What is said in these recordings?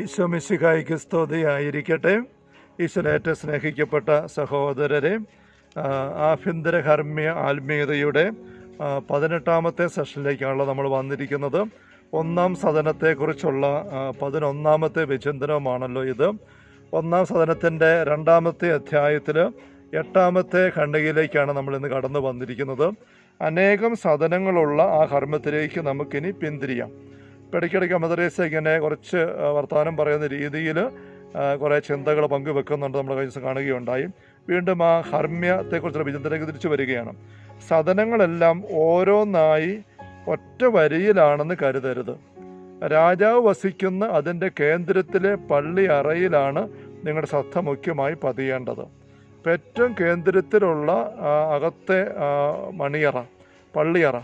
ഈശോ മിശിഹായിക്ക് സ്തുതിയായിരിക്കട്ടെ. ഈശ്വരേറ്റ സ്നേഹിക്കപ്പെട്ട സഹോദരരെ ആഭ്യന്തര ഹർമ്മ്യ ആത്മീയതയുടെ പതിനെട്ടാമത്തെ സെഷനിലേക്കാണല്ലോ നമ്മൾ വന്നിരിക്കുന്നത്. ഒന്നാം സദനത്തെക്കുറിച്ചുള്ള പതിനൊന്നാമത്തെ വിചിന്തനവുമാണല്ലോ ഇത്. ഒന്നാം സദനത്തിന്റെ രണ്ടാമത്തെ അധ്യായത്തിൽ എട്ടാമത്തെ ഖണ്ഡികയിലേക്കാണ് നമ്മൾ ഇന്ന് കടന്നു വന്നിരിക്കുന്നത്. അനേകം സദനങ്ങളുള്ള ആ ഹർമ്മത്തിലേക്ക് നമുക്കിനി പിന്തിരിയാം. ഇടയ്ക്കിടയ്ക്ക് മദറേസ ഇങ്ങനെ കുറച്ച് വർത്തമാനം പറയുന്ന രീതിയിൽ കുറേ ചിന്തകൾ പങ്കുവെക്കുന്നുണ്ട് നമ്മൾ കഴിഞ്ഞ ദിവസം കാണുകയുണ്ടായി. വീണ്ടും ആ ഹർമ്മ്യത്തെക്കുറിച്ചുള്ള വിചിന്തനയ്ക്ക് തിരിച്ചു വരികയാണ്. സദനങ്ങളെല്ലാം ഓരോന്നായി ഒറ്റ വരിയിലാണെന്ന് കരുതരുത്. രാജാവ് വസിക്കുന്ന അതിന്റെ കേന്ദ്രത്തിലെ പള്ളി അറയിലാണ് നിങ്ങളുടെ ശ്രദ്ധ മുഖ്യമായി പതിയേണ്ടത്. ഏറ്റവും കേന്ദ്രത്തിലുള്ള അകത്തെ മണിയറ പള്ളിയറ.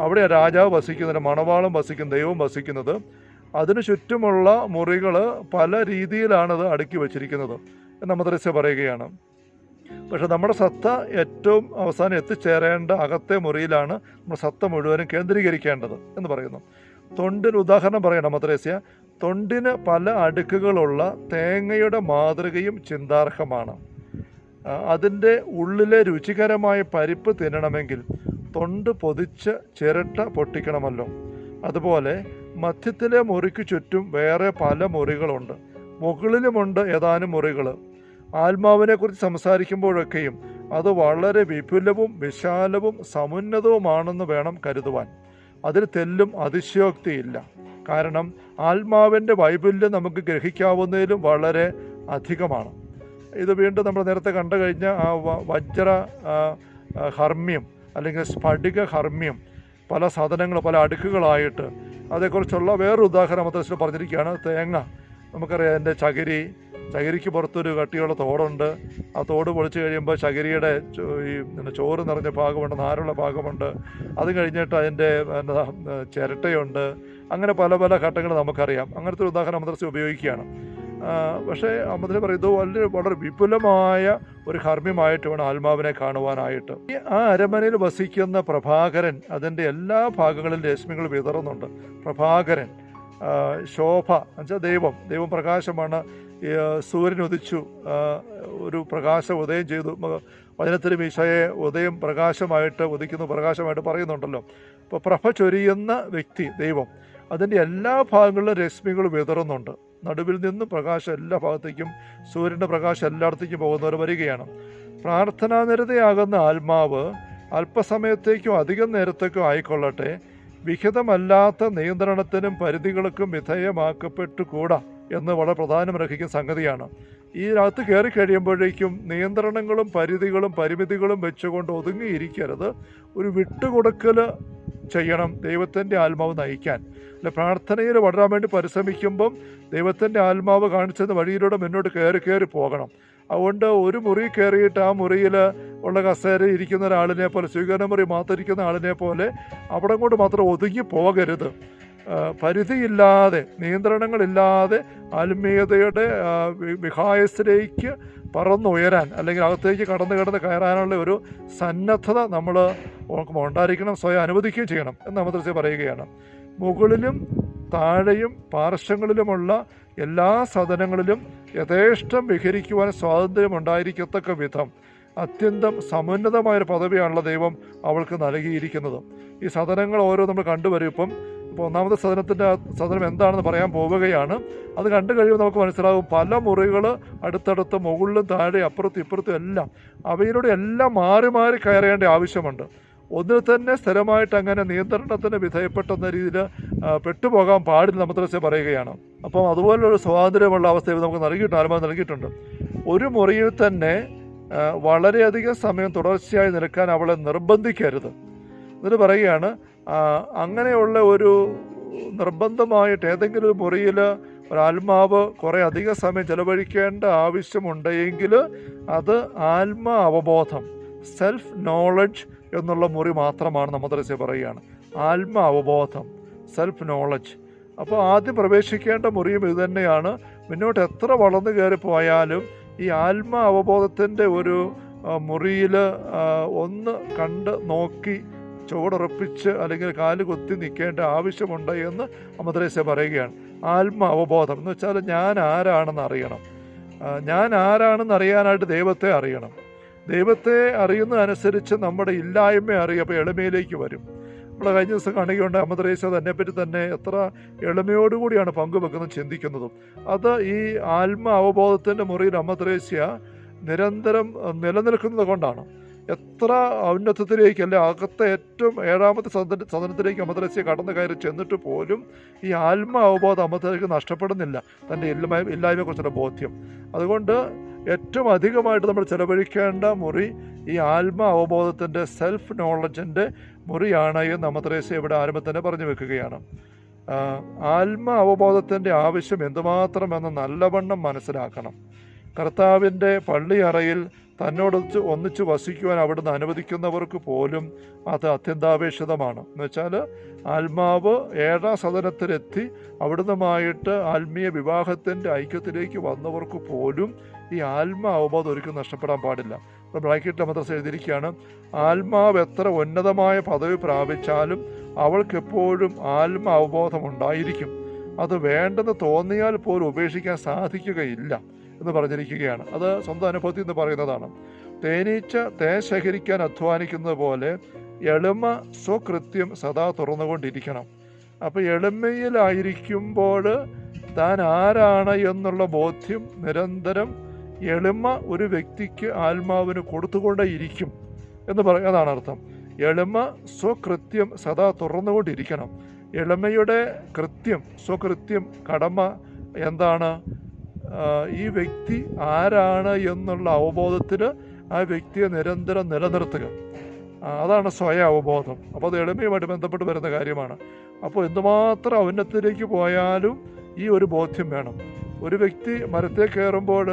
അവിടെ രാജാവ് വസിക്കുന്നത് മണവാളം വസിക്കുന്ന ദൈവം വസിക്കുന്നത്. അതിനു ചുറ്റുമുള്ള മുറികൾ പല രീതിയിലാണത് അടുക്കി വച്ചിരിക്കുന്നത് എന്ന് മദ്രസ പറയുകയാണ്. പക്ഷെ നമ്മുടെ സത്ത ഏറ്റവും അവസാനം എത്തിച്ചേരേണ്ട അകത്തെ മുറിയിലാണ് നമ്മുടെ സത്ത മുഴുവനും കേന്ദ്രീകരിക്കേണ്ടത് എന്ന് പറയുന്നു. തൊണ്ടിന് ഉദാഹരണം പറയണം മദ്രസ്യ തൊണ്ടിന് പല അടുക്കുകളുള്ള തേങ്ങയുടെ മാതൃകയും ചിന്താർഹമാണ്. അതിന്റെ ഉള്ളിലെ രുചികരമായ പരിപ്പ് തിന്നണമെങ്കിൽ തൊണ്ട് പൊതിച്ച് ചിരട്ട പൊട്ടിക്കണമല്ലോ. അതുപോലെ മധ്യത്തിലെ മുറിക്ക് ചുറ്റും വേറെ പല മുറികളുണ്ട്. മുകളിലുമുണ്ട് ഏതാനും മുറികൾ ആത്മാവിനെക്കുറിച്ച് സംസാരിക്കുമ്പോഴൊക്കെയും അത് വളരെ വിപുലവും വിശാലവും സമുന്നതവുമാണെന്ന് വേണം കരുതുവാൻ. അതിൽ തെല്ലും അതിശയോക്തിയില്ല. കാരണം ആത്മാവിന്റെ വൈപുല്യം നമുക്ക് ഗ്രഹിക്കാവുന്നതിലും വളരെ അധികമാണ്. ഇത് വീണ്ടും നമ്മൾ നേരത്തെ കണ്ടു കഴിഞ്ഞ ആ വജ്ര ഹർമ്മ്യം അല്ലെങ്കിൽ സ്ഫടിക ഹർമ്മ്യം പല സാധനങ്ങൾ പല അടുക്കുകളായിട്ട് അതേക്കുറിച്ചുള്ള വേറൊരു ഉദാഹരണം മദ്രസിൽ പറഞ്ഞിരിക്കുകയാണ്. തേങ്ങ. നമുക്കറിയാം എന്റെ ചകിരി ചകിരിക്ക് പുറത്തൊരു കട്ടിയുള്ള തോടുണ്ട്. ആ തോട് പൊളിച്ചു കഴിയുമ്പോൾ ചകിരിയുടെ ഈ ചോറ് നിറഞ്ഞ ഭാഗമുണ്ട് നാരുള്ള ഭാഗമുണ്ട്. അത് കഴിഞ്ഞിട്ട് അതിന്റെ എന്താ ചിരട്ടയുണ്ട്. അങ്ങനെ പല പല ഘട്ടങ്ങൾ നമുക്കറിയാം. അങ്ങനത്തെ ഒരു ഉദാഹരണം മദ്രസ ഉപയോഗിക്കുകയാണ്. പക്ഷേ അമ്മദിനെ പറയും ഇത് വളരെ വളരെ വിപുലമായ ഒരു കർമ്മ്യമായിട്ട് വേണം ആത്മാവിനെ കാണുവാനായിട്ട്. ഈ ആ അരമനയിൽ വസിക്കുന്ന പ്രഭാകരൻ അതിന്റെ എല്ലാ ഭാഗങ്ങളിലും രശ്മികൾ വിതറുന്നുണ്ട്. പ്രഭാകരൻ ശോഭ എന്നുവെച്ചാൽ ദൈവം ദൈവം പ്രകാശമാണ് സൂര്യൻ ഉദിച്ചു ഒരു പ്രകാശം ഉദയം ചെയ്തു വചനത്തിന് മീശയെ ഉദയം പ്രകാശമായിട്ട് ഉദിക്കുന്നു പ്രകാശമായിട്ട് പറയുന്നുണ്ടല്ലോ. അപ്പോൾ പ്രഭ ചൊരിയുന്ന വ്യക്തി ദൈവം അതിന്റെ എല്ലാ ഭാഗങ്ങളിലും രശ്മികൾ വിതറുന്നുണ്ട്. നടുവിൽ നിന്നും പ്രകാശം എല്ലാ ഭാഗത്തേക്കും സൂര്യന്റെ പ്രകാശം എല്ലായിടത്തേക്കും പോകുന്നവർ വരികയാണ്. പ്രാർത്ഥനാനിരതയാകുന്ന ആത്മാവ് അല്പസമയത്തേക്കോ അധികം നേരത്തേക്കോ ആയിക്കൊള്ളട്ടെ. വിഹിതമല്ലാത്ത നിയന്ത്രണത്തിനും പരിധികൾക്കും വിധേയമാക്കപ്പെട്ടുകൂടാ എന്ന് വളരെ പ്രധാനമർഹിക്കുന്ന സംഗതിയാണ്. ഈ രാത്രി കയറി കഴിയുമ്പോഴേക്കും നിയന്ത്രണങ്ങളും പരിധികളും പരിമിതികളും വെച്ചുകൊണ്ട് ഒതുങ്ങിയിരിക്കരുത്. ഒരു വിട്ടുകൊടുക്കൽ ചെയ്യണം. ദൈവത്തിന്റെ ആത്മാവ് നയിക്കാൻ. അല്ല പ്രാർത്ഥനയിൽ വളരാൻ വേണ്ടി പരിശ്രമിക്കുമ്പം ദൈവത്തിന്റെ ആത്മാവ് കാണിച്ചത് വഴിയിലൂടെ മുന്നോട്ട് കയറി കയറി പോകണം. അതുകൊണ്ട് ഒരു മുറി കയറിയിട്ട് ആ മുറിയിൽ ഉള്ള കസേര ഇരിക്കുന്ന ഒരാളിനെ പോലെ സ്വീകരണ മുറി മാത്രം ഇരിക്കുന്ന ആളിനെ പോലെ അവിടെ കൊണ്ട് മാത്രം ഒതുങ്ങി പോകരുത്. പരിധിയില്ലാതെ നിയന്ത്രണങ്ങളില്ലാതെ ആത്മീയതയുടെ വിഹായസിലേക്ക് പറന്നുയരാൻ അല്ലെങ്കിൽ അകത്തേക്ക് കടന്നു കിടന്ന് കയറാനുള്ള ഒരു സന്നദ്ധത നമ്മൾ ഉണ്ടായിരിക്കണം സ്വയം അനുവദിക്കുകയും ചെയ്യണം എന്ന് മദ്രസ പറയുകയാണ്. മുകളിലും താഴെയും പാർശ്വങ്ങളിലുമുള്ള എല്ലാ സദനങ്ങളിലും യഥേഷ്ടം വിഹരിക്കുവാൻ സ്വാതന്ത്ര്യം ഉണ്ടായിരിക്കത്തക്ക വിധം അത്യന്തം സമുന്നതമായൊരു പദവിയാണല്ലോ ദൈവം അവൾക്ക് നൽകിയിരിക്കുന്നത്. ഈ സദനങ്ങൾ ഓരോ നമ്മൾ കണ്ടുവരും. ഇപ്പം ഇപ്പോൾ ഒന്നാമത്തെ സദനത്തിന്റെ സദനം എന്താണെന്ന് പറയാൻ പോവുകയാണ്. അത് കണ്ടു കഴിയുമ്പോൾ നമുക്ക് മനസ്സിലാകും പല മുറികൾ അടുത്തടുത്ത് മുകളിലും താഴെ അപ്പുറത്തും ഇപ്പുറത്തും എല്ലാം അവയിലൂടെ എല്ലാം മാറി മാറി കയറേണ്ട ആവശ്യമുണ്ട്. ഒന്നിൽ തന്നെ സ്ഥിരമായിട്ട് അങ്ങനെ നിയന്ത്രണത്തിന് വിധേയപ്പെട്ടെന്ന രീതിയിൽ പെട്ടുപോകാൻ പാടില്ല മദ്രസ പറയുകയാണ്. അപ്പം അതുപോലുള്ള സ്വാതന്ത്ര്യമുള്ള അവസ്ഥ ഇവർ നമുക്ക് നൽകിയിട്ടുണ്ട് ആരംഭം നൽകിയിട്ടുണ്ട്. ഒരു മുറിയിൽ തന്നെ വളരെയധികം സമയം തുടർച്ചയായി നിൽക്കാൻ അവളെ നിർബന്ധിക്കരുത്. എന്നിട്ട് പറയുകയാണ് അങ്ങനെയുള്ള ഒരു നിർബന്ധമായിട്ട് ഏതെങ്കിലും ഒരു മുറിയിൽ ഒരാത്മാവ് കുറേ അധിക സമയം ചെലവഴിക്കേണ്ട ആവശ്യമുണ്ടെങ്കിൽ അത് ആത്മ അവബോധം സെൽഫ് നോളജ് എന്നുള്ള മുറി മാത്രമാണ് നമ്മൾ നമ്മദ്രസ്യ പറയുകയാണ്. ആത്മ അവബോധം സെൽഫ് നോളജ് അപ്പോൾ ആദ്യം പ്രവേശിക്കേണ്ട മുറിയും ഇത് തന്നെയാണ്. മുന്നോട്ട് എത്ര വളർന്നു കയറി പോയാലും ഈ ആത്മ അവബോധത്തിന്റെ ഒരു മുറിയിൽ ഒന്ന് കണ്ട് നോക്കി ചുവടുറപ്പിച്ച് അല്ലെങ്കിൽ കാൽ കൊത്തി നിൽക്കേണ്ട ആവശ്യമുണ്ട് എന്ന് അമദ്രേസ്യ പറയുകയാണ്. ആത്മ അവബോധം എന്ന് വെച്ചാൽ ഞാൻ ആരാണെന്ന് അറിയണം. ഞാൻ ആരാണെന്ന് അറിയാനായിട്ട് ദൈവത്തെ അറിയണം. ദൈവത്തെ അറിയുന്നതനുസരിച്ച് നമ്മുടെ ഇല്ലായ്മ അറിയപ്പോൾ എളിമയിലേക്ക് വരും. നമ്മൾ കഴിഞ്ഞ ദിവസം കാണുകയുണ്ട് അമദ്രേസ തന്നെപ്പറ്റി തന്നെ എത്ര എളിമയോടുകൂടിയാണ് പങ്കുവെക്കുന്നതും ചിന്തിക്കുന്നതും. അത് ഈ ആത്മ അവബോധത്തിന്റെ മുറിയിൽ അമദ്രേസ്യ നിരന്തരം നിലനിൽക്കുന്നത് കൊണ്ടാണ്. എത്ര ഔന്നത്തിലേക്ക് അല്ലെ അകത്തെ ഏറ്റവും ഏഴാമത്തെ സദന സദനത്തിലേക്ക് അമദ്രസ്യ കടന്നു കയറി ചെന്നിട്ട് പോലും ഈ ആത്മ അവബോധം അമദ്രസ്യക്ക് നഷ്ടപ്പെടുന്നില്ല. തന്റെ ഇല്ലായ്മ ഇല്ലായ്മയെക്കുറിച്ചുള്ള ബോധ്യം. അതുകൊണ്ട് ഏറ്റവും അധികമായിട്ട് നമ്മൾ ചിലവഴിക്കേണ്ട മുറി ഈ ആത്മ അവബോധത്തിന്റെ സെൽഫ് നോളജിന്റെ മുറിയാണ് എന്ന് അമദ്രേസ്യ ഇവിടെ ആരംഭം തന്നെ പറഞ്ഞു വെക്കുകയാണ്. ആത്മ അവബോധത്തിന്റെ ആവശ്യം എന്തുമാത്രമെന്ന് നല്ലവണ്ണം മനസ്സിലാക്കണം. കർത്താവിന്റെ പള്ളിയറയിൽ തന്നോടൊത്ത് ഒന്നിച്ച് വസിക്കുവാൻ അവിടുന്ന് അനുവദിക്കുന്നവർക്ക് പോലും അത് അത്യന്താപേക്ഷിതമാണ്. എന്ന് വെച്ചാൽ ആത്മാവ് ഏഴാം സദനത്തിലെത്തി അവിടുന്നുമായിട്ട് ആത്മീയ വിവാഹത്തിന്റെ ഐക്യത്തിലേക്ക് വന്നവർക്ക് പോലും ഈ ആത്മാവബോധം ഒരിക്കലും നഷ്ടപ്പെടാൻ പാടില്ല. ഇപ്പോൾ ബ്രാക്കറ്റിൽ മദ്രസ എഴുതിയിരിക്കുകയാണ് ആത്മാവ് എത്ര ഉന്നതമായ പദവി പ്രാപിച്ചാലും അവൾക്കെപ്പോഴും ആത്മ അവബോധം ഉണ്ടായിരിക്കും. അത് വേണ്ടെന്ന് തോന്നിയാൽ പോലും ഉപേക്ഷിക്കാൻ സാധിക്കുകയില്ല. എന്ന് പറഞ്ഞിരിക്കുകയാണ്. അത് സ്വന്തം അനുഭവത്തിൽ നിന്ന് പറയുന്നതാണ്. തേനീച്ച തേൻ ശേഖരിക്കാൻ അധ്വാനിക്കുന്നത് പോലെ എളിമ സ്വകൃത്യം സദാ തുറന്നുകൊണ്ടിരിക്കണം. അപ്പോൾ എളിമയിലായിരിക്കുമ്പോൾ താൻ ആരാണ് എന്നുള്ള ബോധ്യം നിരന്തരം എളിമ ഒരു വ്യക്തിക്ക് ആത്മാവിന് കൊടുത്തുകൊണ്ടേയിരിക്കും എന്ന് പറയുന്നതാണ് അർത്ഥം. എളിമ സ്വകൃത്യം സദാ തുറന്നുകൊണ്ടിരിക്കണം. എളിമയുടെ കൃത്യം സ്വകൃത്യം കടമ എന്താണ്? ഈ വ്യക്തി ആരാണ് എന്നുള്ള അവബോധത്തിൽ ആ വ്യക്തിയെ നിരന്തരം നിലനിർത്തുക. അതാണ് സ്വയം അവബോധം. അപ്പോൾ അത് എളിമയുമായിട്ട് ബന്ധപ്പെട്ട് വരുന്ന കാര്യമാണ്. അപ്പോൾ എന്തുമാത്രം ഔന്നത്തിലേക്ക് പോയാലും ഈ ഒരു ബോധ്യം വേണം. ഒരു വ്യക്തി മരത്തെ കയറുമ്പോൾ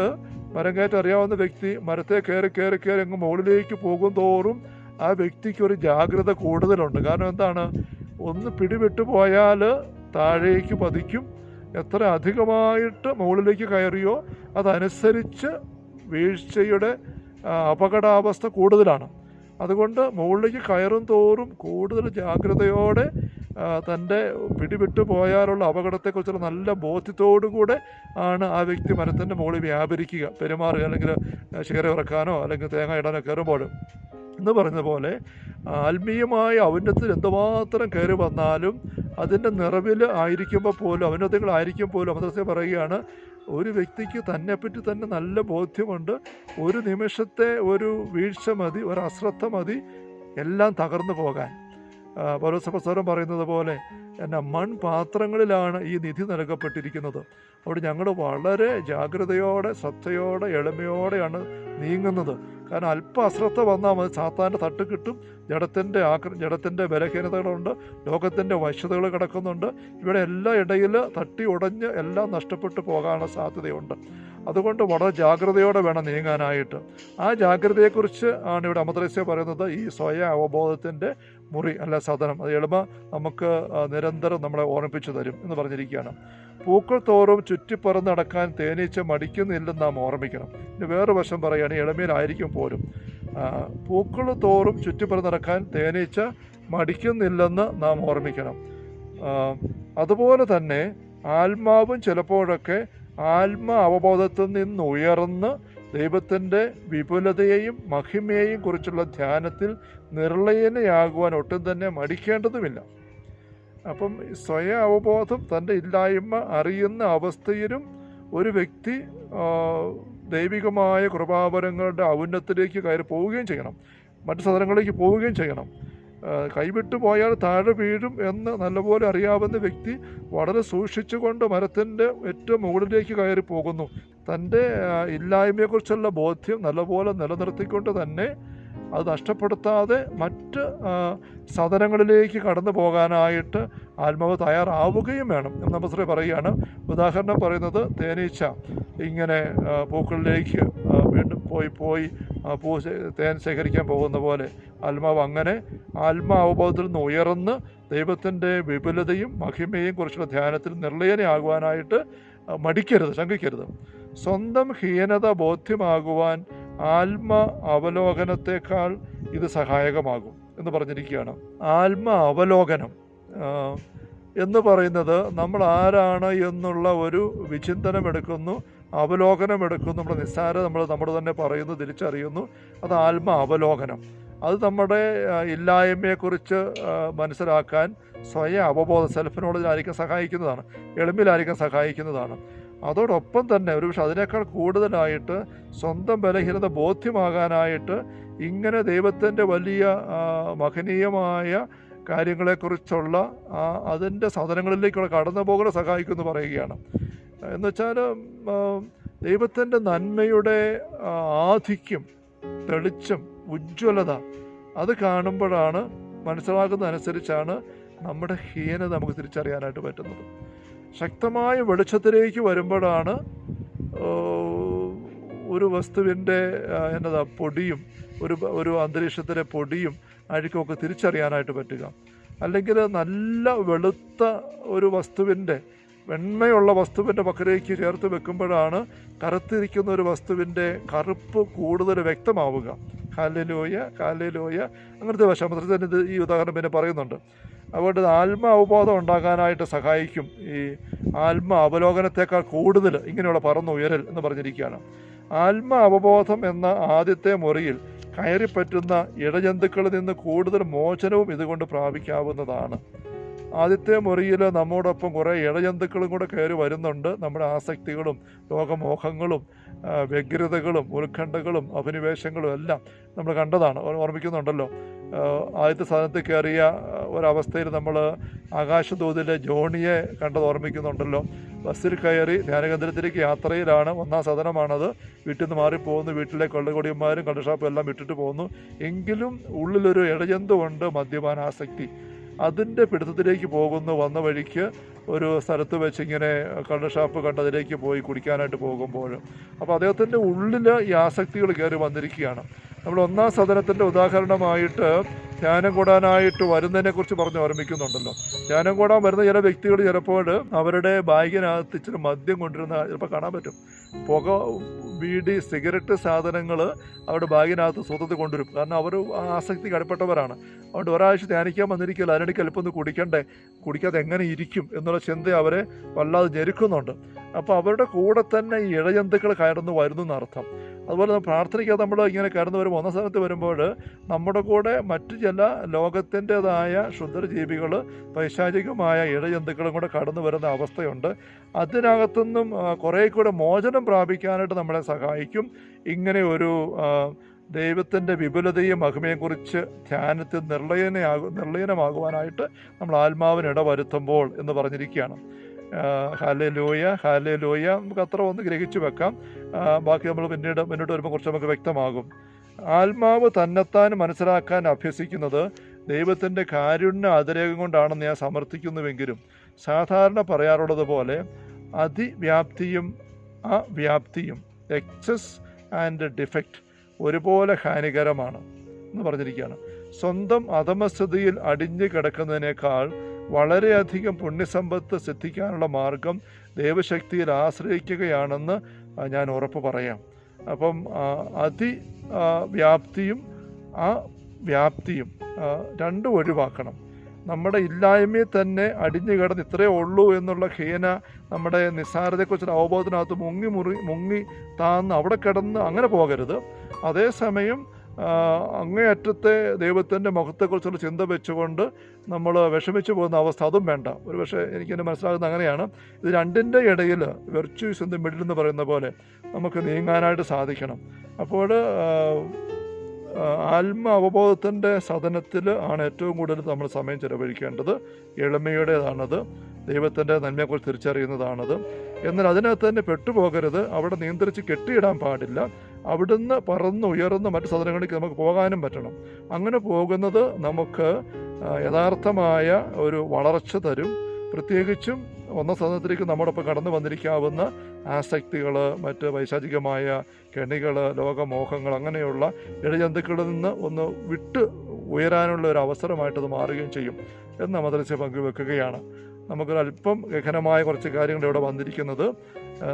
മരം കയറ്റം അറിയാവുന്ന വ്യക്തി മരത്തെ കയറി കയറി കയറി അങ്ങ് മുകളിലേക്ക് പോകും തോറും ആ വ്യക്തിക്ക് ഒരു ജാഗ്രത കൂടുതലുണ്ട്. കാരണം എന്താണ്? ഒന്ന് പിടിവിട്ടു പോയാൽ താഴേക്ക് പതിക്കും എത്ര അധികമായിട്ട് മുകളിലേക്ക് കയറിയോ അതനുസരിച്ച് വീഴ്ചയുടെ അപകടാവസ്ഥ കൂടുതലാണ്. അതുകൊണ്ട് മുകളിലേക്ക് കയറും തോറും കൂടുതൽ ജാഗ്രതയോടെ തന്റെ പിടിവിട്ടു പോയാലുള്ള അപകടത്തെക്കുറിച്ചുള്ള നല്ല ബോധ്യത്തോടുകൂടെ ആണ് ആ വ്യക്തി മരത്തിന്റെ മുകളിൽ വ്യാപരിക്കുക. പെരുമാറുക അല്ലെങ്കിൽ ശിഖരം ഇറക്കാനോ അല്ലെങ്കിൽ തേങ്ങ ഇടാനോ കയറുമ്പോൾ എന്ന് പറഞ്ഞ പോലെ ആത്മീയമായ ഔന്നത്തിൽ എന്തുമാത്രം കയറി വന്നാലും അതിന്റെ നിറവിൽ ആയിരിക്കുമ്പോൾ പോലും ഔന്നത്യങ്ങളായിരിക്കും പോലും അമദ്രസ പറയുകയാണ് ഒരു വ്യക്തിക്ക് തന്നെപ്പറ്റി തന്നെ നല്ല ബോധ്യമുണ്ട്. ഒരു നിമിഷത്തെ ഒരു വീഴ്ച മതി ഒരു അശ്രദ്ധ മതി എല്ലാം തകർന്നു പോകാൻ. പൗരസഭസ്വരം പറയുന്നത് പോലെ എന്നാ മൺപാത്രങ്ങളിലാണ് ഈ നിധി നൽകപ്പെട്ടിരിക്കുന്നത്. അവിടെ ഞങ്ങൾ വളരെ ജാഗ്രതയോടെ ശ്രദ്ധയോടെ എളിമയോടെയാണ് നീങ്ങുന്നത്. കാരണം അല്പ അശ്രദ്ധ വന്നാൽ മതി. സാത്താന്റെ തട്ട് കിട്ടും. ജഡത്തിന്റെ ആക്ര ജഡത്തിന്റെ ബലഹീനതകളുണ്ട്. ലോകത്തിന്റെ വശ്യതകൾ കിടക്കുന്നുണ്ട്. ഇവിടെ എല്ലാ ഇടയിൽ തട്ടി ഉടഞ്ഞ് എല്ലാം നഷ്ടപ്പെട്ടു പോകാനുള്ള സാധ്യതയുണ്ട്. അതുകൊണ്ട് വളരെ ജാഗ്രതയോടെ വേണം നീങ്ങാനായിട്ട്. ആ ജാഗ്രതയെക്കുറിച്ച് ആണ് ഇവിടെ അമദ്രസ്യ പറയുന്നത്. ഈ സ്വയം അവബോധത്തിന്റെ മുറി അല്ല സദനം അത് എളിമ നമുക്ക് നിരന്തരം നമ്മളെ ഓർമ്മിപ്പിച്ചു തരും എന്ന് പറഞ്ഞിരിക്കുകയാണ്. പൂക്കൾ തോറും ചുറ്റിപ്പറന്ന് നടക്കാൻ തേനീച്ച മടിക്കുന്നില്ലെന്ന് നാം ഓർമ്മിക്കണം. ഇനി വേറെ വശം പറയുകയാണ് എളിമയിലായിരിക്കും പോലും. പൂക്കൾ തോറും ചുറ്റിപ്പറന്ന് നടക്കാൻ തേനീച്ച മടിക്കുന്നില്ലെന്ന് നാം ഓർമ്മിക്കണം. അതുപോലെ തന്നെ ആത്മാവും ചിലപ്പോഴൊക്കെ ആത്മ അവബോധത്തിൽ നിന്ന് ഉയർന്ന് ദൈവത്തിന്റെ വിപുലതയെയും മഹിമയെയും കുറിച്ചുള്ള ധ്യാനത്തിൽ നിർളയനയാകുവാൻ ഒട്ടും തന്നെ മടിക്കേണ്ടതുമില്ല. അപ്പം സ്വയം അവബോധം തന്റെ ഇല്ലായ്മ അറിയുന്ന അവസ്ഥയിലും ഒരു വ്യക്തി ദൈവികമായ കൃപാവരങ്ങളുടെ ഔന്നത്തിലേക്ക് കയറി പോവുകയും ചെയ്യണം. മറ്റു സദനങ്ങളിലേക്ക് പോവുകയും ചെയ്യണം. കൈവിട്ടു പോയാൽ താഴെ വീഴും എന്ന് നല്ലപോലെ അറിയാവുന്ന വ്യക്തി വളരെ സൂക്ഷിച്ചുകൊണ്ട് മരത്തിന്റെ ഏറ്റവും മുകളിലേക്ക് കയറി പോകുന്നു. തന്റെ ഇല്ലായ്മയെക്കുറിച്ചുള്ള ബോധ്യം നല്ലപോലെ നിലനിർത്തിക്കൊണ്ട് തന്നെ അത് നഷ്ടപ്പെടുത്താതെ മറ്റ് സദനങ്ങളിലേക്ക് കടന്നു പോകാനായിട്ട് ആത്മാവ് തയ്യാറാവുകയും വേണം. എന്ന് നമ്പശ്രീ പറയുകയാണ്. ഉദാഹരണം പറയുന്നത് തേനീച്ച. ഇങ്ങനെ പൂക്കളിലേക്ക് വീണ്ടും പോയി പോയി പൂ തേൻ ശേഖരിക്കാൻ പോകുന്ന പോലെ. ആത്മാവ് അങ്ങനെ ആത്മാവബോധത്തിൽ നിന്ന് ഉയർന്ന് ദൈവത്തിന്റെ വിപുലതയും മഹിമയും കുറിച്ചുള്ള ധ്യാനത്തിൽ നിർലയനയാകുവാനായിട്ട് മടിക്കരുത് ശങ്കിക്കരുത്. സ്വന്തം ഹീനത ബോധ്യമാകുവാൻ ആത്മ അവലോകനത്തെക്കാൾ ഇത് സഹായകമാകും എന്ന് പറഞ്ഞിരിക്കുകയാണ്. ആത്മ അവലോകനം എന്ന് പറയുന്നത് നമ്മൾ ആരാണ് എന്നുള്ള ഒരു വിചിന്തനം എടുക്കുന്നു അവലോകനം എടുക്കുന്നു. നമ്മുടെ നിസ്സാര നമ്മൾ നമ്മൾ തന്നെ പറയുന്നു തിരിച്ചറിയുന്നു. അത് ആത്മ അവലോകനം. അത് നമ്മുടെ ഇല്ലായ്മയെക്കുറിച്ച് മനസ്സിലാക്കാൻ സ്വയം അവബോധം സെൽഫ് നോളജിലായിരിക്കും സഹായിക്കുന്നതാണ്. എളിമിലായിരിക്കും സഹായിക്കുന്നതാണ്. അതോടൊപ്പം തന്നെ ഒരു പക്ഷെ അതിനേക്കാൾ കൂടുതലായിട്ട് സ്വന്തം ബലഹീനത ബോധ്യമാകാനായിട്ട് ഇങ്ങനെ ദൈവത്തിന്റെ വലിയ മഹനീയമായ കാര്യങ്ങളെക്കുറിച്ചുള്ള അതിന്റെ സാധനങ്ങളിലേക്കുള്ള കടന്നു പോകണ സഹായിക്കുമെന്ന് പറയുകയാണ്. എന്ന് വെച്ചാൽ ദൈവത്തിന്റെ നന്മയുടെ ആധിക്യം തെളിച്ചം ഉജ്ജ്വലത അത് കാണുമ്പോഴാണ് മനസ്സിലാക്കുന്നതനുസരിച്ചാണ് നമ്മുടെ ഹീനത നമുക്ക് തിരിച്ചറിയാനായിട്ട് പറ്റുന്നത്. ശക്തമായ വെളിച്ചത്തിലേക്ക് വരുമ്പോഴാണ് ഒരു വസ്തുവിന്റെ എന്നതാ പൊടിയും ഒരു ഒരു അന്തരീക്ഷത്തിലെ പൊടിയും അഴുക്കുമൊക്കെ തിരിച്ചറിയാനായിട്ട് പറ്റുക. അല്ലെങ്കിൽ നല്ല വെളുത്ത ഒരു വസ്തുവിന്റെ വെണ്മയുള്ള വസ്തുവിന്റെ പക്കലേക്ക് ചേർത്ത് വെക്കുമ്പോഴാണ് കറുത്തിരിക്കുന്ന ഒരു വസ്തുവിന്റെ കറുപ്പ് കൂടുതൽ വ്യക്തമാവുക. കാലിലോയ കാലിലോയ അങ്ങനത്തെ വശമത്രത്തിന് ഇത് ഈ ഉദാഹരണം പിന്നെ പറയുന്നുണ്ട്. അതുകൊണ്ട് ആത്മ അവബോധം ഉണ്ടാകാനായിട്ട് സഹായിക്കും. ഈ ആത്മ അവലോകനത്തെക്കാൾ കൂടുതൽ ഇങ്ങനെയുള്ള പറന്നുയരൽ എന്ന് പറഞ്ഞിരിക്കുകയാണ്. ആത്മ അവബോധം എന്ന ആദ്യത്തെ മുറിയിൽ കയറിപ്പറ്റുന്ന ഇടജന്തുക്കളിൽ നിന്ന് കൂടുതൽ മോചനവും ഇതുകൊണ്ട് പ്രാപിക്കാവുന്നതാണ്. ആദ്യത്തെ മുറിയിൽ നമ്മോടൊപ്പം കുറേ ഇഴജന്തുക്കളും കൂടെ കയറി വരുന്നുണ്ട്. നമ്മുടെ ആസക്തികളും ലോകമോഹങ്ങളും വ്യഗ്രതകളും ഉത്കണ്ഠകളും അഭിനിവേശങ്ങളും എല്ലാം നമ്മൾ കണ്ടതാണ്. ഓർമ്മിക്കുന്നുണ്ടല്ലോ. ആദ്യത്തെ സ്ഥാനത്ത് കയറിയ ഒരവസ്ഥയിൽ നമ്മൾ ആകാശദൂതിലെ ജോണിയെ കണ്ടത് ഓർമ്മിക്കുന്നുണ്ടല്ലോ. ബസ്സിൽ കയറി ധ്യാനകേന്ദ്രത്തിലേക്ക് യാത്രയിലാണ്. ഒന്നാം സദനമാണത്. വീട്ടിൽ നിന്ന് മാറിപ്പോകുന്നു. വീട്ടിലെ കള്ളുകൊടിയന്മാരും കള്ളുഷാപ്പും എല്ലാം വിട്ടിട്ട് പോകുന്നു. എങ്കിലും ഉള്ളിലൊരു ഇടജന്തുണ്ട് മദ്യപാനാസക്തി. അതിന്റെ പിടുത്തത്തിലേക്ക് പോകുന്നു. വന്ന വഴിക്ക് ഒരു സ്ഥലത്ത് വെച്ച് ഇങ്ങനെ കള്ള് ഷാപ്പ് കണ്ടതിലേക്ക് പോയി കുടിക്കാനായിട്ട് പോകുമ്പോൾ അപ്പോൾ അദ്ദേഹത്തിന്റെ ഉള്ളിൽ ഈ ആസക്തികൾ കയറി വന്നിരിക്കുകയാണ്. നമ്മൾ ഒന്നാം സദനത്തിന്റെ ഉദാഹരണമായിട്ട് ധ്യാനം കൂടാനായിട്ട് വരുന്നതിനെക്കുറിച്ച് പറഞ്ഞ് ഓർമ്മിക്കുന്നുണ്ടല്ലോ ധ്യാനം കൂടാൻ വരുന്ന ചില വ്യക്തികൾ ചിലപ്പോൾ അവരുടെ ബാഗിനകത്ത് ഇച്ചിരി മദ്യം കൊണ്ടിരുന്ന ചിലപ്പോൾ കാണാൻ പറ്റും. പുക ബീഡി സിഗരറ്റ് സാധനങ്ങൾ അവരുടെ ബാഗിനകത്ത് സ്വതത്തിൽ കൊണ്ടുവരും. കാരണം അവർ ആസക്തി കടപ്പെട്ടവരാണ്. അതുകൊണ്ട് ഒരാഴ്ച ധ്യാനിക്കാൻ വന്നിരിക്കില്ല അതിനിടയ്ക്ക് അല്പം കുടിക്കണ്ടേ? കുടിക്കാതെ എങ്ങനെ ഇരിക്കും എന്നുള്ള ചിന്ത അവരെ വല്ലാതെ ഞെരുക്കുന്നുണ്ട്. അപ്പോൾ അവരുടെ കൂടെ തന്നെ ഇഴജന്തുക്കൾ കയറുന്നു വരുന്നു എന്നർത്ഥം അതുപോലെ പ്രാർത്ഥനയ്ക്ക് നമ്മൾ ഇങ്ങനെ കടന്നു വരുമ്പോൾ ഒന്നാം സ്ഥാനത്ത് വരുമ്പോൾ നമ്മുടെ കൂടെ മറ്റു ചില ലോകത്തിന്റെതായ ക്ഷുദ്രജീവികൾ പൈശാചികമായ ഇഴജന്തുക്കളും കൂടെ കടന്നു വരുന്ന അവസ്ഥയുണ്ട്. അതിനകത്തുനിന്നും കുറേ കൂടെ മോചനം പ്രാപിക്കാനായിട്ട് നമ്മളെ സഹായിക്കും. ഇങ്ങനെ ഒരു ദൈവത്തിന്റെ വിപുലതയും മഹിമയും കുറിച്ച് ധ്യാനത്തിൽ നിർളയനയാകു നിർളയനമാകുവാനായിട്ട് നമ്മൾ ആത്മാവിന് ഇടവരുത്തുമ്പോൾ എന്ന് പറഞ്ഞിരിക്കുകയാണ്. ഹാലെ ലോയ ഹാലെ ലോയ നമുക്ക് അത്ര ഒന്ന് ഗ്രഹിച്ചു വെക്കാം. ബാക്കി നമ്മൾ പിന്നീട് മുന്നോട്ട് വരുമ്പോൾ കുറച്ച് നമുക്ക് വ്യക്തമാകും. ആത്മാവ് തന്നെത്താൻ മനസ്സിലാക്കാൻ അഭ്യസിക്കുന്നത് ദൈവത്തിന്റെ കാരുണ്യ അതിരേകം കൊണ്ടാണെന്ന് ഞാൻ സമർത്ഥിക്കുന്നുവെങ്കിലും സാധാരണ പറയാറുള്ളത് പോലെ അതിവ്യാപ്തിയും അവ്യാപ്തിയും എക്സസ് ആൻഡ് ഡിഫക്റ്റ് ഒരുപോലെ ഹാനികരമാണ് എന്ന് പറഞ്ഞിരിക്കുകയാണ്. സ്വന്തം അധമസ്ഥിതിയിൽ അടിഞ്ഞു കിടക്കുന്നതിനേക്കാൾ വളരെയധികം പുണ്യസമ്പത്ത് സിദ്ധിക്കാനുള്ള മാർഗം ദൈവശക്തിയിൽ ആശ്രയിക്കുകയാണെന്ന് ഞാൻ ഉറപ്പ് പറയാം. അപ്പം അതി വ്യാപ്തിയും ആ വ്യാപ്തിയും രണ്ടും ഒഴിവാക്കണം. നമ്മുടെ ഇല്ലായ്മയിൽ തന്നെ അടിഞ്ഞു കിടന്ന് ഇത്രയേ ഉള്ളൂ എന്നുള്ള ഹീന നമ്മുടെ നിസ്സാരതയെക്കുറിച്ചുള്ള അവബോധനകത്ത് മുങ്ങി മുറി മുങ്ങി താന്ന് അവിടെ കിടന്ന് അങ്ങനെ പോകരുത്. അതേസമയം അങ്ങേയറ്റത്തെ ദൈവത്തിന്റെ മുഖത്തെക്കുറിച്ചുള്ള ചിന്ത വെച്ചുകൊണ്ട് നമ്മൾ വിഷമിച്ചു പോകുന്ന അവസ്ഥ അതും വേണ്ട. ഒരു പക്ഷേ എനിക്കെന്നെ മനസ്സിലാകുന്നത് അങ്ങനെയാണ്. ഇത് രണ്ടിന്റെ ഇടയിൽ വെർച്യൂസ് ഇൻ മിഡിൽ എന്ന് പറയുന്ന പോലെ നമുക്ക് നീങ്ങാനായിട്ട് സാധിക്കണം. അപ്പോൾ ആത്മ അവബോധത്തിന്റെ സദനത്തിൽ ആണ് ഏറ്റവും കൂടുതൽ നമ്മൾ സമയം ചിലവഴിക്കേണ്ടത്. എളിമയുടേതാണത്. ദൈവത്തിന്റെ നന്മയെക്കുറിച്ച് തിരിച്ചറിയുന്നതാണത്. എന്നാൽ അതിനകത്ത് തന്നെ പെട്ടുപോകരുത്. അവിടെ നിയന്ത്രിച്ച് കെട്ടിയിടാൻ പാടില്ല. അവിടുന്ന് പറന്ന് ഉയർന്ന് മറ്റു സാധനങ്ങളിലേക്ക് നമുക്ക് പോകാനും പറ്റണം. അങ്ങനെ പോകുന്നത് നമുക്ക് യഥാർത്ഥമായ ഒരു വളർച്ച തരും. പ്രത്യേകിച്ചും ഒന്നാം സദനത്തിലേക്ക് നമ്മോടൊപ്പം കടന്നു വന്നിരിക്കാവുന്ന ആസക്തികൾ മറ്റ് വൈശാചികമായ കെണികൾ ലോകമോഹങ്ങൾ അങ്ങനെയുള്ള ഇഴജന്തുക്കളിൽ നിന്ന് ഒന്ന് വിട്ട് ഉയരാനുള്ള ഒരു അവസരമായിട്ട് അത് മാറുകയും ചെയ്യും എന്ന് മദ്രസ പങ്കുവെക്കുകയാണ്. നമുക്കൊരല്പം ഗഹനമായ കുറച്ച് കാര്യങ്ങൾ ഇവിടെ വന്നിരിക്കുന്നത്.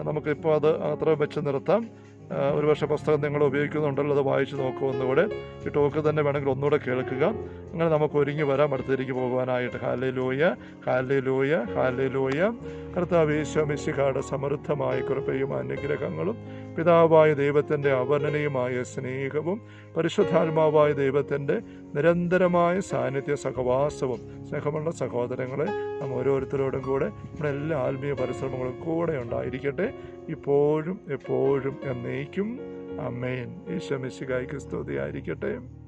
നമുക്കിപ്പോൾ അത് അത്ര വെച്ച് നിർത്താം. ഒരുപക്ഷെ പുസ്തകം നിങ്ങൾ ഉപയോഗിക്കുന്നുണ്ടല്ലോ അത് വായിച്ച് നോക്കുക ഈ ടോക്ക് തന്നെ വേണമെങ്കിൽ ഒന്നുകൂടെ കേൾക്കുക. അങ്ങനെ നമുക്ക് ഒരുങ്ങി വരാം അടുത്തേക്ക് പോകുവാനായിട്ട് ഹാലേ ലോയ ഹാലേ ലോയ ഹാലേ ലോയ കർത്താവ് ഈശോമിശിഖായുടെ സമൃദ്ധമായ കൃപയും അനുഗ്രഹങ്ങളും പിതാവായ ദൈവത്തിന്റെ അവർണനീയമായ സ്നേഹവും പരിശുദ്ധാത്മാവായ ദൈവത്തിന്റെ നിരന്തരമായ സാന്നിധ്യ സഹവാസവും സ്നേഹമുള്ള സഹോദരങ്ങളെ നാം ഓരോരുത്തരോടും കൂടെ നമ്മുടെ എല്ലാ ആത്മീയ പരിശ്രമങ്ങളും കൂടെ ഉണ്ടായിരിക്കട്ടെ. ഇപ്പോഴും എപ്പോഴും എന്നേക്കും. അമ്മേൻ ഈശോ മിശികായ്ക്ക് സ്തുതിയായിരിക്കട്ടെ.